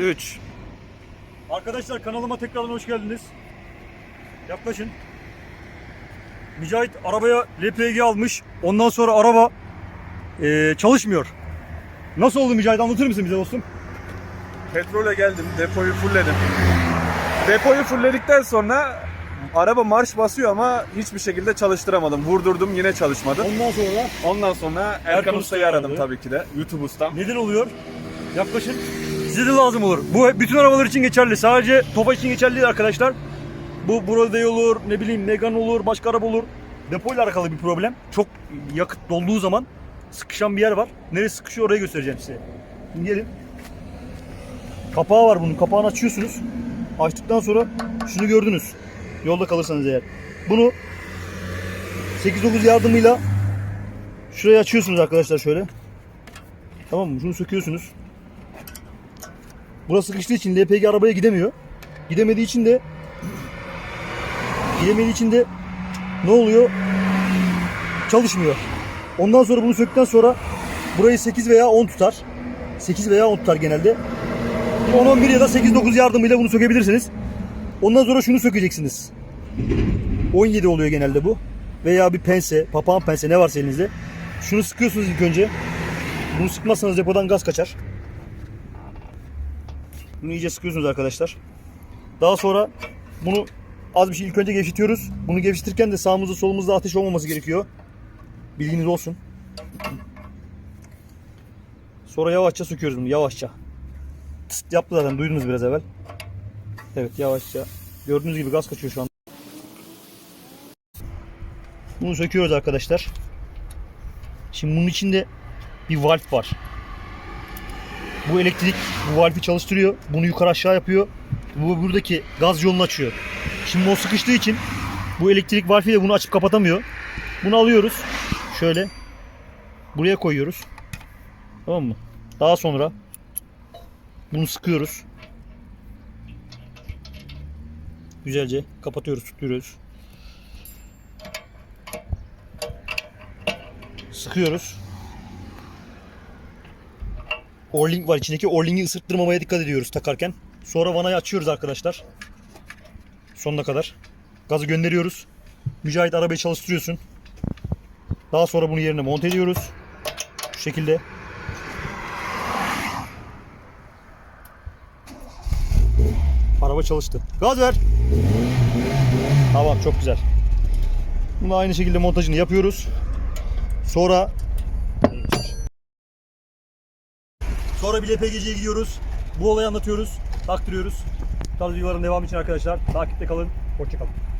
3. Arkadaşlar kanalıma tekrardan hoş geldiniz. Yaklaşın. Mücahit arabaya LPG almış. Ondan sonra araba eee, çalışmıyor. Nasıl oldu Mücahit anlatır mısın bize dostum? Petrole geldim, depoyu fullledim. Depoyu fullledikten sonra araba marş basıyor ama hiçbir şekilde çalıştıramadım. Vurdurdum yine çalışmadı. Ondan sonra Ondan sonra Erkan Erkan Usta'yı Usta'yı aradım aradı. tabii ki de. YouTube ustam. neden oluyor? Yaklaşın. Size de lazım olur. Bu bütün arabalar için geçerli. Sadece Tofaş için geçerli değil arkadaşlar. Bu Broadway olur, ne bileyim Megane olur, başka araba olur. Depoyla alakalı bir problem. Çok yakıt dolduğu zaman sıkışan bir yer var. Neresi sıkışıyor orayı göstereceğim size. Şimdi gelin. Kapağı var bunun. Kapağını açıyorsunuz. Açtıktan sonra şunu gördünüz. Yolda kalırsanız eğer. Bunu 8-9 yardımıyla şurayı açıyorsunuz arkadaşlar şöyle. Tamam mı? Şunu söküyorsunuz. Burası sıkıştığı için LPG arabaya gidemiyor. Gidemediği için de gidemediği için de ne oluyor? Çalışmıyor. Ondan sonra bunu söktükten sonra burayı 8 veya 10 tutar. 8 veya 10 tutar genelde. 10-11 ya da 8-9 yardımıyla bunu sökebilirsiniz. Ondan sonra şunu sökeceksiniz. 17 oluyor genelde bu. Veya bir pense, papağan pense ne varsa elinizde. Şunu sıkıyorsunuz ilk önce. Bunu sıkmazsanız depodan gaz kaçar. Bunu iyice sıkıyorsunuz arkadaşlar. Daha sonra bunu az bir şey ilk önce gevşetiyoruz. Bunu gevşetirken de sağımızda solumuzda ateş olmaması gerekiyor. Bilginiz olsun. Sonra yavaşça söküyoruz bunu yavaşça. Tıst yaptı zaten duydunuz biraz evvel. Evet yavaşça. Gördüğünüz gibi gaz kaçıyor şu an. Bunu söküyoruz arkadaşlar. Şimdi bunun içinde bir valf var. Bu elektrik bu valfi çalıştırıyor. Bunu yukarı aşağı yapıyor. Bu buradaki gaz yolunu açıyor. Şimdi o sıkıştığı için bu elektrik valfi de bunu açıp kapatamıyor. Bunu alıyoruz. Şöyle buraya koyuyoruz. Tamam mı? Daha sonra bunu sıkıyoruz. Güzelce kapatıyoruz, tutuyoruz. Sıkıyoruz. Orling var içindeki. Orling'i ısırttırmamaya dikkat ediyoruz takarken. Sonra vanayı açıyoruz arkadaşlar. Sonuna kadar. Gazı gönderiyoruz. Mücahit arabayı çalıştırıyorsun. Daha sonra bunu yerine monte ediyoruz. Şu şekilde. Araba çalıştı. Gaz ver. Tamam çok güzel. Bunu aynı şekilde montajını yapıyoruz. Sonra Sonra bir LPG'ciye gidiyoruz. Bu olayı anlatıyoruz. Taktırıyoruz. Tarz videoların devamı için arkadaşlar takipte kalın. Hoşçakalın.